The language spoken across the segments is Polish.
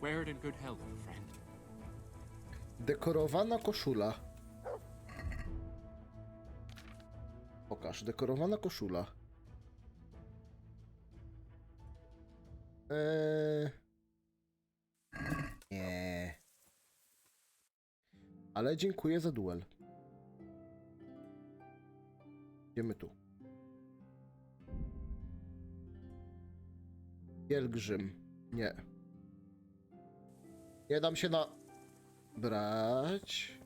Wear it in good health, friend. Dekorowana koszula. Pokaż, dekorowana koszula. Eee... Nie. Ale dziękuję za duel. Idziemy tu. Pielgrzym. Nie. Nie dam się na... Brać.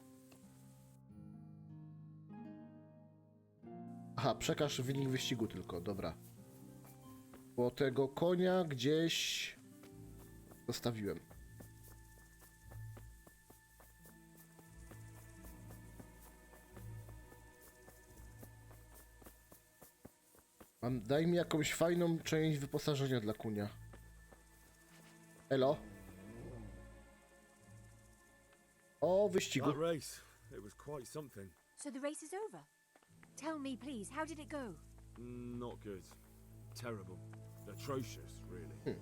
Aha, przekaż wynik wyścigu tylko, dobra. Bo tego konia gdzieś zostawiłem. Mam, daj mi jakąś fajną część wyposażenia dla kunia. Elo? O, wyścigu. That race, it was quite something. So the race is over. Tell me, please, how did it go? Mm, Not good. Terrible. Atrocious, really.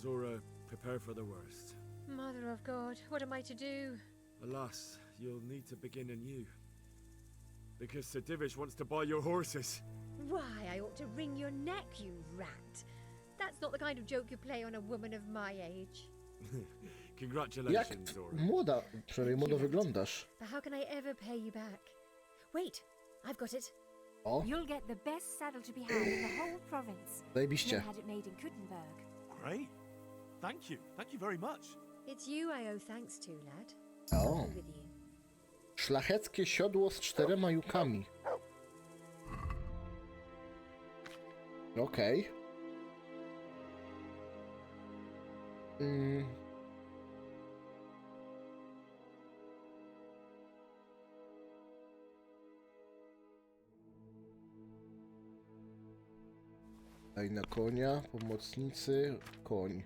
Zora, prepare for the worst. Mother of God, what am I to do? Alas, you'll need to begin anew. Because Sir Divish wants to buy your horses. Why, I ought to wring your neck, you rat. That's not the kind of joke you play on a woman of my age. Jak Congratulations, Zora. młoda, przynajmniej młodo wyglądasz. But how can I ever pay you back? Wait, I've got it. O, You'll get the best saddle to be had in the whole province. zajebiście. Had it made in Kuttenberg. Great. Thank you. Thank you very much. It's you I owe thanks to, lad. O, With you. szlacheckie siodło z czterema jukami. Okej. Mm. Daj na konia, pomocnicy, koń.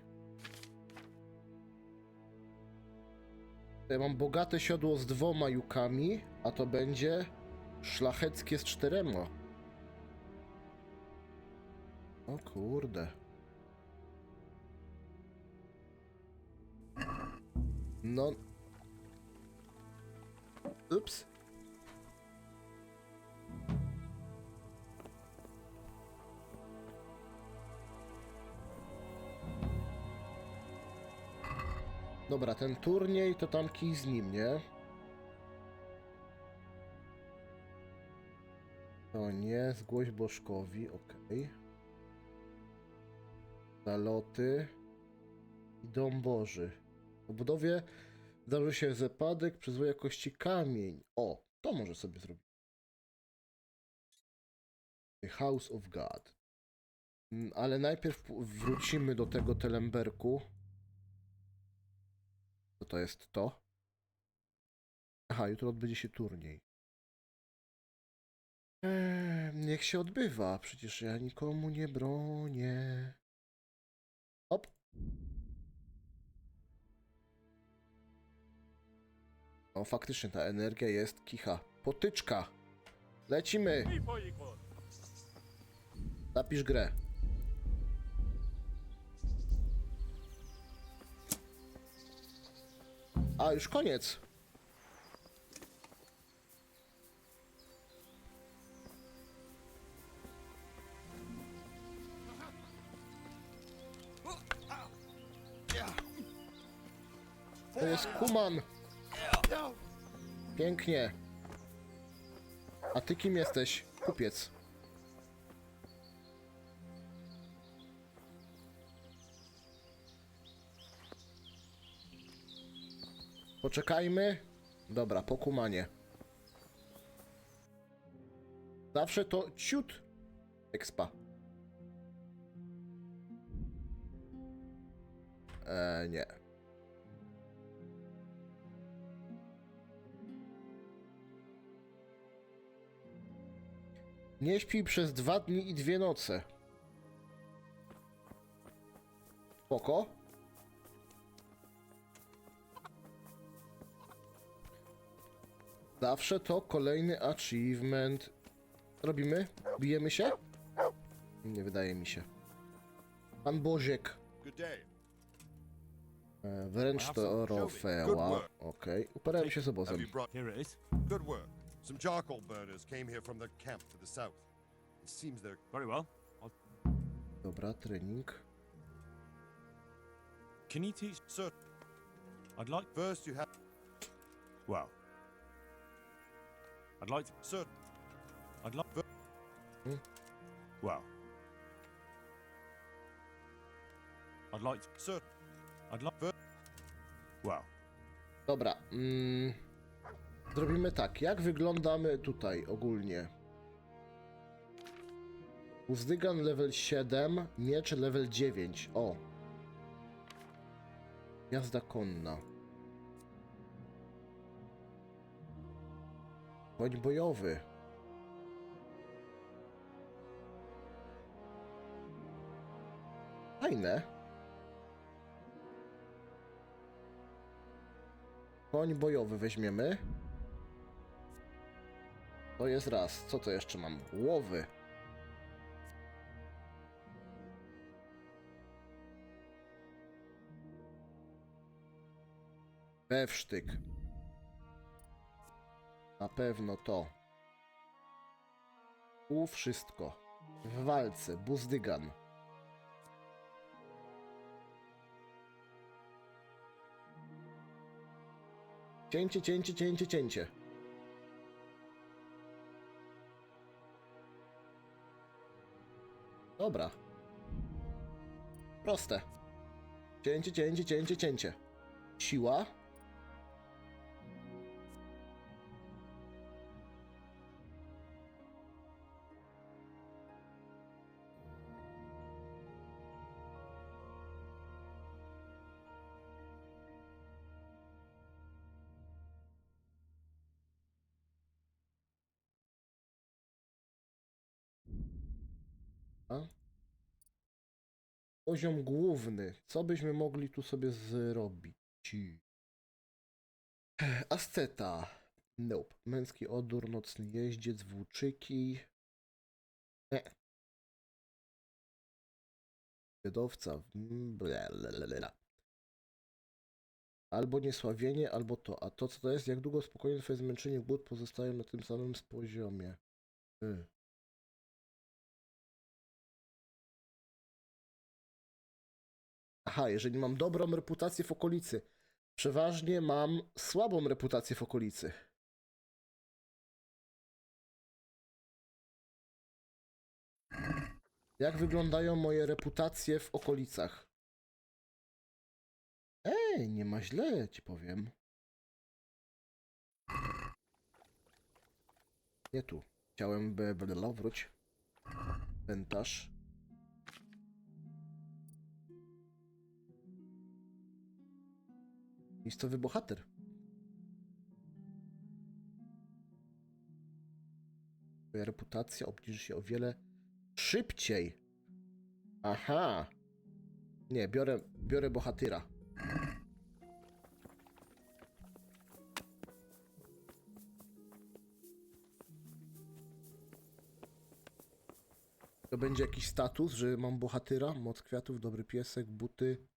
Ja mam bogate siodło z dwoma jukami, a to będzie szlacheckie z czterema. O kurde. No. Ups. Dobra, ten turniej to tam kij z nim, nie? To nie, zgłoś Bożkowi, okej. Zaloty i Dom Boży. W budowie zdarzy się zepadek przy złej jakości kamień. O, to może sobie zrobić. The House of God. Mm, Ale najpierw wrócimy do tego Telemberku. To jest to? Aha, jutro odbędzie się turniej. Eee, niech się odbywa, przecież ja nikomu nie bronię. Hop. O, faktycznie ta energia jest kicha. Potyczka. Lecimy. Napisz grę. A, już koniec. To jest Kuman. Pięknie. A ty kim jesteś? Kupiec. Poczekajmy. Dobra, po kumanie. Zawsze to ciut expa. Eee, nie. Nie śpi przez dwa dni i dwie noce. Spoko. Zawsze to kolejny achievement. Robimy? Bijemy się? Nie wydaje mi się. Pan Boziek. E, Wręcz Have to some. Good Rofeła. work. Okej, uporałem się z obozem. Here is. good work? Some charcoal burners came here from their camp to the south. It seems they're Very well. Dobra, trening. Can you teach? Sir, I'd like. first you have Well. I'd like. Sir, I'd like. Hmm? Well. I'd like. Sir, I'd like. Well. Dobra. Mm, zrobimy tak. Jak wyglądamy tutaj ogólnie? Uzdygan level 7, miecz level 9. O. Jazda konna. Koń bojowy. Fajne. Koń bojowy weźmiemy. To jest raz. Co to jeszcze mam? Łowy. Bewsztyk. Na pewno to. U wszystko. W walce. Buzdygan. Cięcie, cięcie, cięcie, cięcie. Dobra. Proste. Cięcie, cięcie, cięcie, cięcie. Siła. Poziom główny. Co byśmy mogli tu sobie zrobić? Asceta. Nope. Męski odór, nocny jeździec, włóczyki. Nie. Le, le. Albo niesławienie, albo to. A to co to jest? Jak długo spokojnie twoje zmęczenie głód pozostają na tym samym poziomie? Y. Aha, jeżeli mam dobrą reputację w okolicy. Przeważnie mam słabą reputację w okolicy. Jak wyglądają moje reputacje w okolicach? Ej, nie ma źle, ci powiem. Nie tu. Chciałem by... wróć. Pentaż. Miejscowy bohater. Twoja reputacja obniży się o wiele szybciej. Aha. Nie, biorę, biorę bohatera. To będzie jakiś status, że mam bohatera, moc kwiatów, dobry piesek, buty.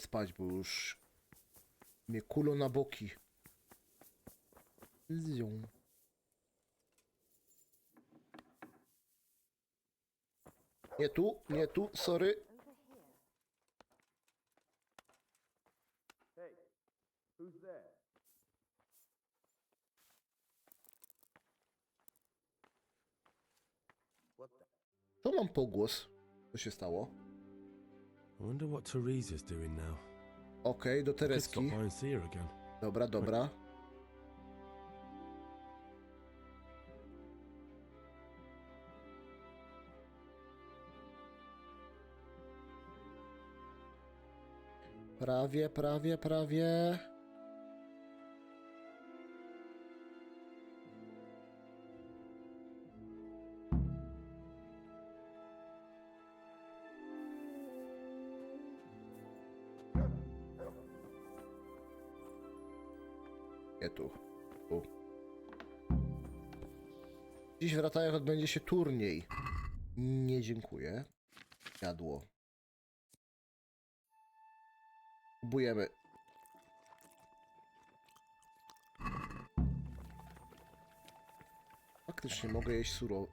Chcę spać, bo już mnie kulo na boki. Zium. Nie tu, nie tu, sorry. To mam pogłos. Co się stało? I wonder what Teresa's doing now. Okej, do could stop Tereski. by and see her again. Dobra, dobra. Prawie, prawie, prawie. Tu. Tu. Dziś w Ratajach odbędzie się turniej. Nie dziękuję. Jadło. Próbujemy. Faktycznie mogę jeść surowe.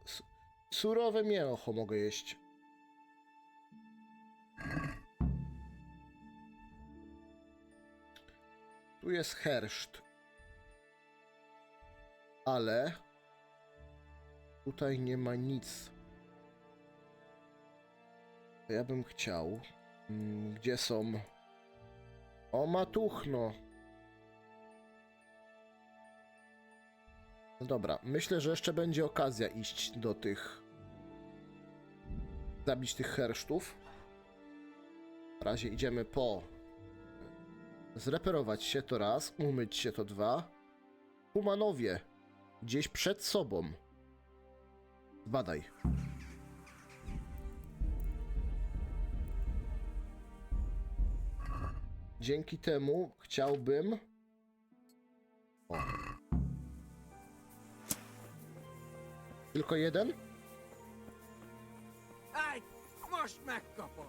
Surowe mięcho mogę jeść. Tu jest herszt. Ale tutaj nie ma nic. Ja bym chciał. Mm, Gdzie są? O matuchno. No dobra, myślę, że jeszcze będzie okazja iść do tych. Zabić tych hersztów. W razie idziemy po. Zreperować się to raz, umyć się to dwa. Humanowie, gdzieś przed sobą. Badaj. Dzięki temu chciałbym. O. Tylko jeden? Hej, most megkapod!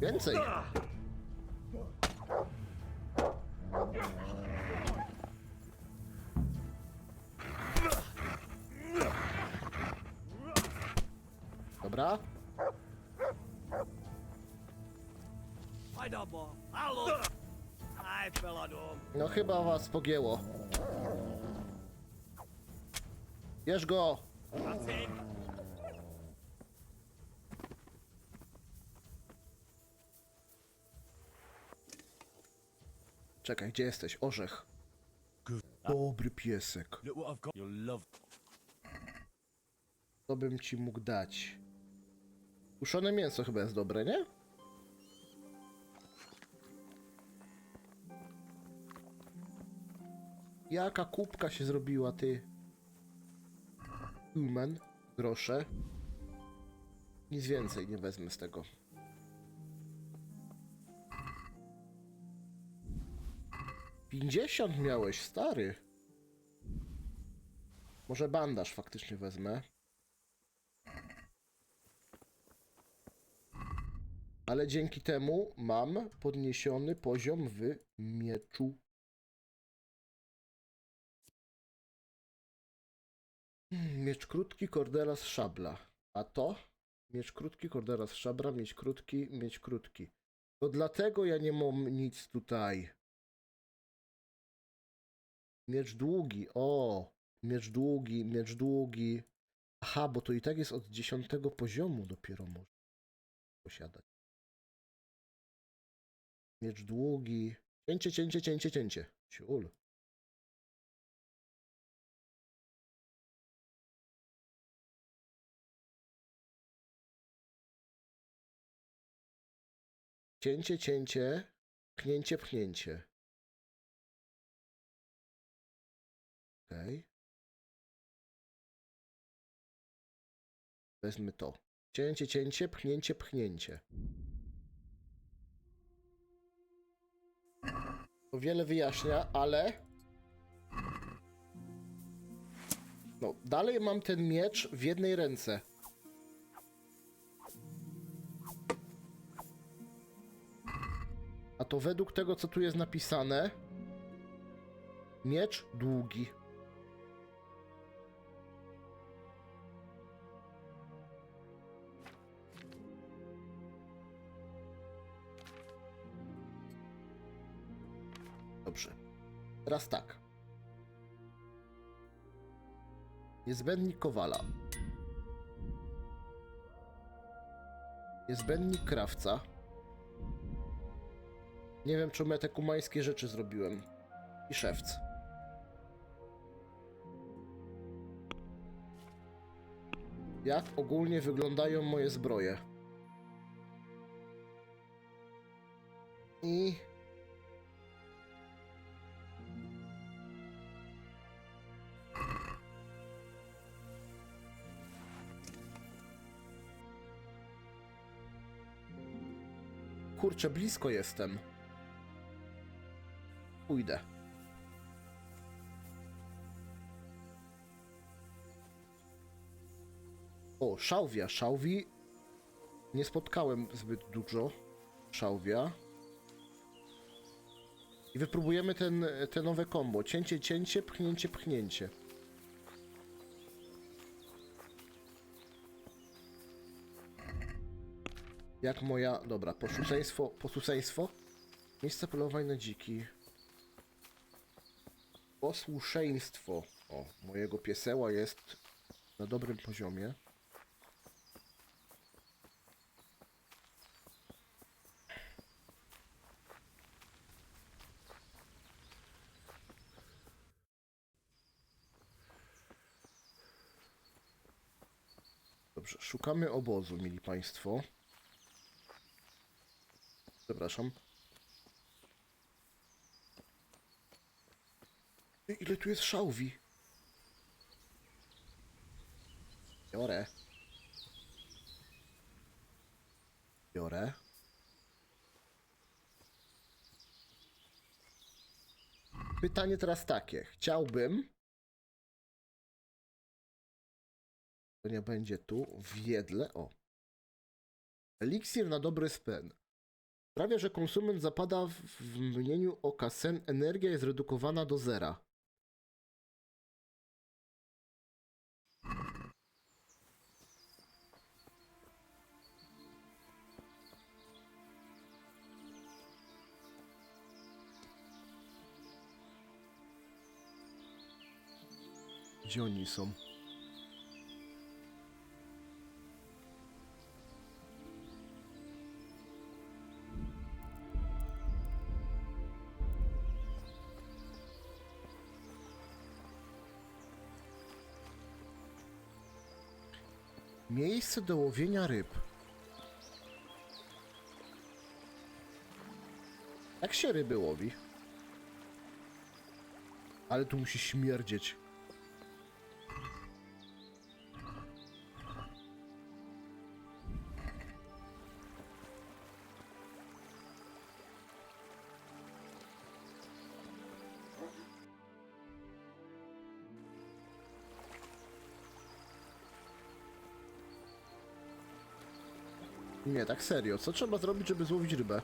Więcej. Dobra. Hajde abba! Halló! Állj feladom! No chyba was pogięło. Bierz go! That's Czekaj, gdzie jesteś? Orzech. Dobry piesek. Co bym ci mógł dać? Uszone mięso chyba jest dobre, nie? Jaka kubka się zrobiła, ty? Human, grosze. Nic więcej nie wezmę z tego. Pięćdziesiąt miałeś, stary. Może bandaż faktycznie wezmę. Ale dzięki temu mam podniesiony poziom w mieczu. Miecz krótki, kordela z szabla. A to? Miecz krótki, kordela z szabla, miecz krótki, miecz krótki. To dlatego ja nie mam nic tutaj. Miecz długi, o! Miecz długi, miecz długi. Aha, bo to i tak jest od dziesiątego poziomu dopiero może posiadać. Miecz długi. Cięcie, cięcie, cięcie, cięcie. Ciul. Cięcie, cięcie. Pchnięcie, pchnięcie. Okej. Wezmę to. Cięcie, cięcie, pchnięcie, pchnięcie. To wiele wyjaśnia, ale. No, dalej mam ten miecz w jednej ręce. A to według tego, co tu jest napisane. Miecz długi. Dobrze. Teraz tak. Niezbędnik Kowala. Niezbędnik Krawca. Nie wiem, czemu ja te kumańskie rzeczy zrobiłem. I szewc. Jak ogólnie wyglądają moje zbroje? I Kurczę, blisko jestem. Pójdę. O, szałwia. Szałwi nie spotkałem zbyt dużo. Szałwia. I wypróbujemy ten, te nowe combo. Cięcie, cięcie, pchnięcie, pchnięcie. Jak moja... Dobra, posłuszeństwo, posłuszeństwo. Miejsce polowań na dziki. Posłuszeństwo. O, mojego pieseła jest na dobrym poziomie. Dobrze, szukamy obozu, mili państwo. Przepraszam. Ile tu jest szałwi? Biorę. Biorę. Pytanie teraz takie. Chciałbym. To nie będzie tu. W jedle. O. Eliksir na dobry spen. Sprawia, że konsument zapada w, mnieniu oka sen. Energia jest redukowana do zera. Gdzie oni są? Miejsce do łowienia ryb. Jak się ryby łowi? Ale tu musi śmierdzieć. Nie, tak serio. Co trzeba zrobić, żeby złowić rybę?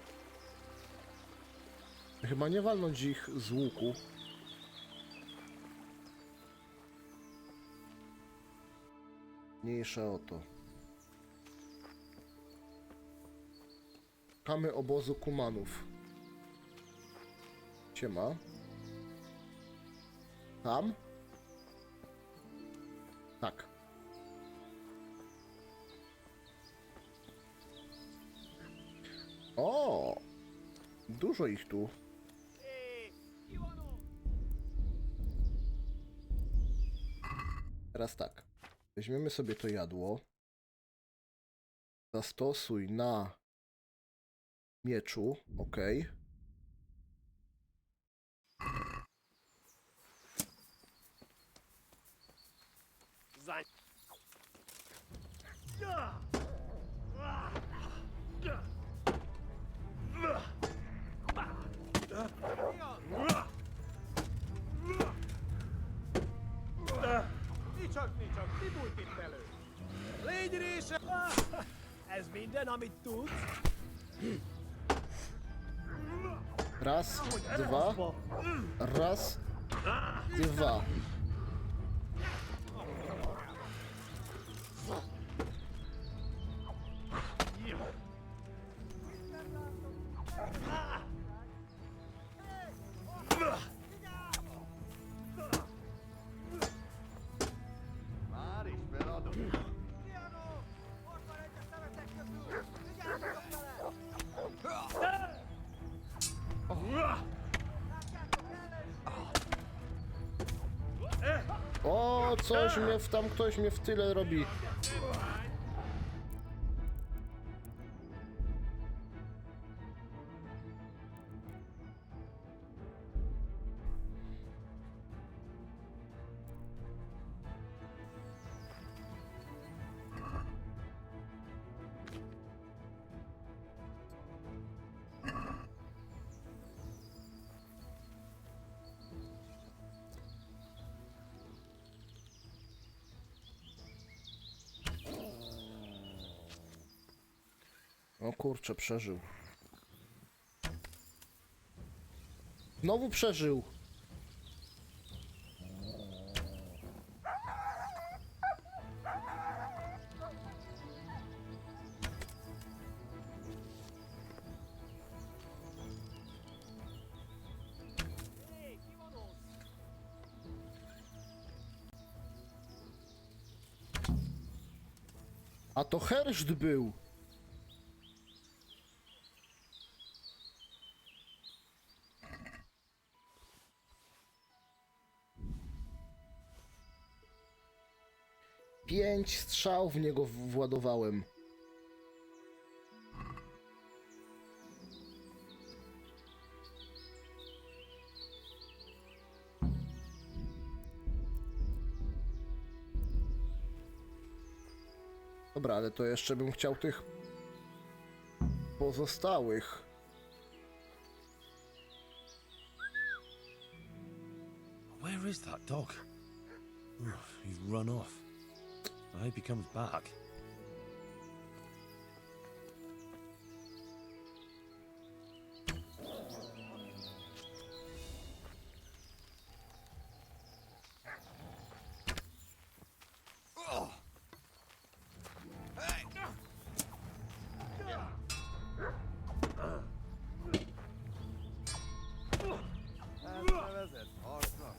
Chyba nie walnąć ich z łuku. Mniejsza o to. Szukamy obozu kumanów. Siema. Tam? O! Dużo ich tu. Teraz tak. Weźmiemy sobie to jadło. Zastosuj na mieczu. Ok. Zań. Mi bújt itt elő? Légy része! Ez minden, amit tudsz? Raz, dwa. Raz, dwa. O, coś mnie w tam, ktoś mnie w tyle robi. O kurczę, przeżył. Znowu przeżył. A to herszt był. Pięć strzał w niego władowałem. Dobra, ale to jeszcze bym chciał tych pozostałych. Where is that dog? He's run off. I hope he comes back.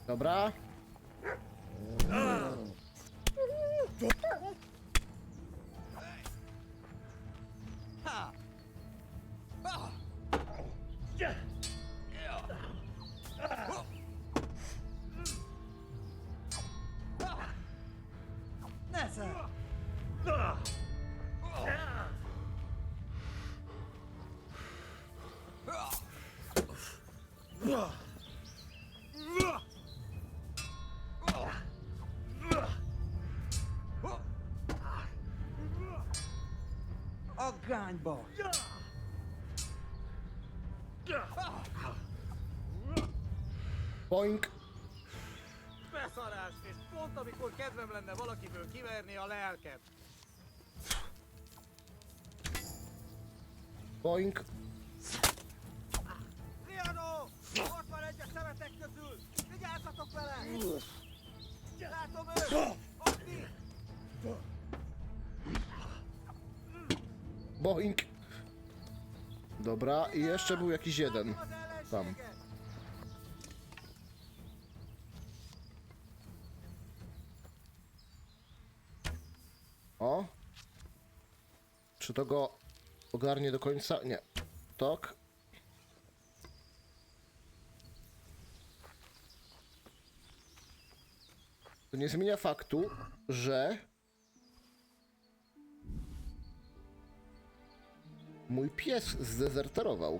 Dobra. Agányba! Boink. Beszarás! És pont amikor kedvem lenne valakiből kiverni a lelket. Boink. Riano! Ott van egy a szemetek közül! Vigyázzatok vele! Látom őt! Ott ki! Boink. Dobra, i jeszcze był jakiś jeden. Tam. O. Czy to go ogarnie do końca? Nie. Tak. To nie zmienia faktu, że mój pies zdezerterował.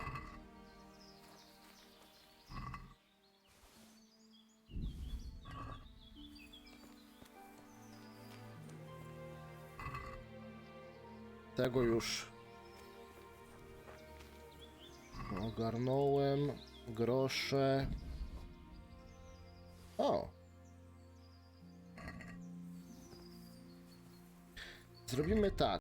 Tego już ogarnąłem. Grosze. O! Zrobimy tak.